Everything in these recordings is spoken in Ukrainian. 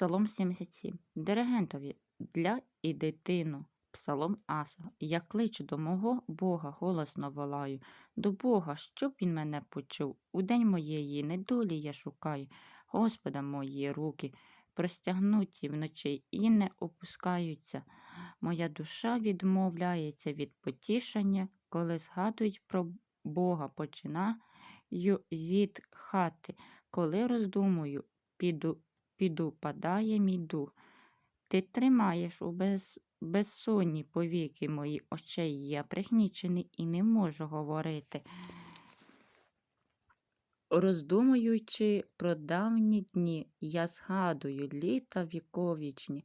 Псалом 77. Диригентові для і дитину. Псалом Аса. Я кличу до мого Бога, голосно волаю, до Бога, щоб він мене почув. У день моєї недолі я шукаю, Господа мої руки, простягнуті вночі і не опускаються. Моя душа відмовляється від потішення, коли згадують про Бога, починаю зітхати, коли роздумую, піду піду, падає мій дух. Ти тримаєш у без, безсонні повіки мої очей, я пригнічений і не можу говорити. Роздумуючи про давні дні, я згадую літа віковічні.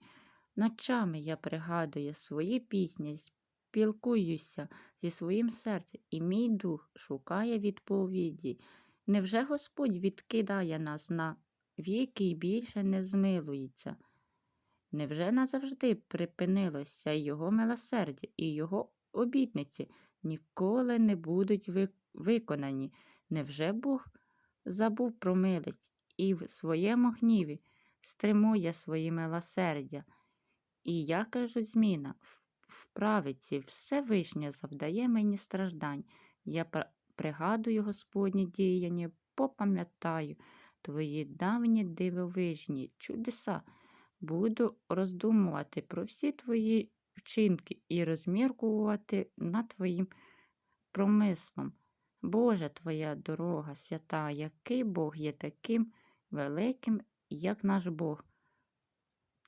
Ночами я пригадую свої пісні, спілкуюся зі своїм серцем, і мій дух шукає відповіді. Невже Господь відкидає нас на віки й більше не змилується? Невже назавжди припинилося його милосердя і його обітниці ніколи не будуть ви- виконані? Невже Бог забув про милість і в своєму гніві стримує свої милосердя? І я кажу, зміна в правиці Всевишнє завдає мені страждань. Я пригадую Господні діяння, попам'ятаю твої давні дивовижні чудеса. Буду роздумувати про всі твої вчинки і розміркувати над твоїм промислом. Боже, твоя дорога свята, який Бог є таким великим, як наш Бог.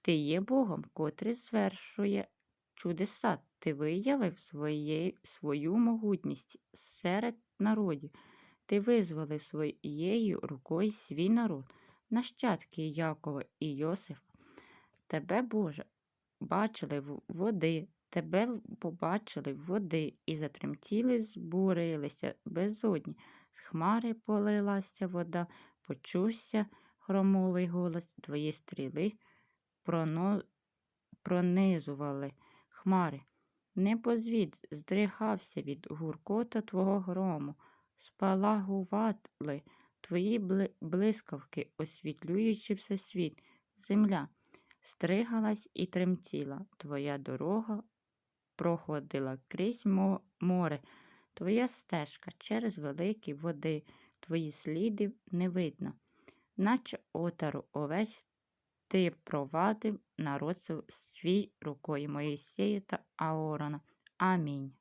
Ти є Богом, котрий звершує чудеса. Ти виявив своє, свою могутність серед народів. Ти визволив своєю рукою свій народ, нащадки Якова і Йосифа. Тебе, Боже, бачили води, тебе побачили в води, і затремтіли, збурилися безодні. З хмари полилася вода, почувся громовий голос, твої стріли проно... пронизували хмари. Небозвід здригався від гуркота твого грому, спалагували твої блискавки, освітлюючи всесвіт. Земля стригалась і тремтіла. Твоя дорога проходила крізь море, твоя стежка через великі води, твої сліди не видно, наче отару овець ти провадив народ свій рукою Моїсея та Аорона. Амінь.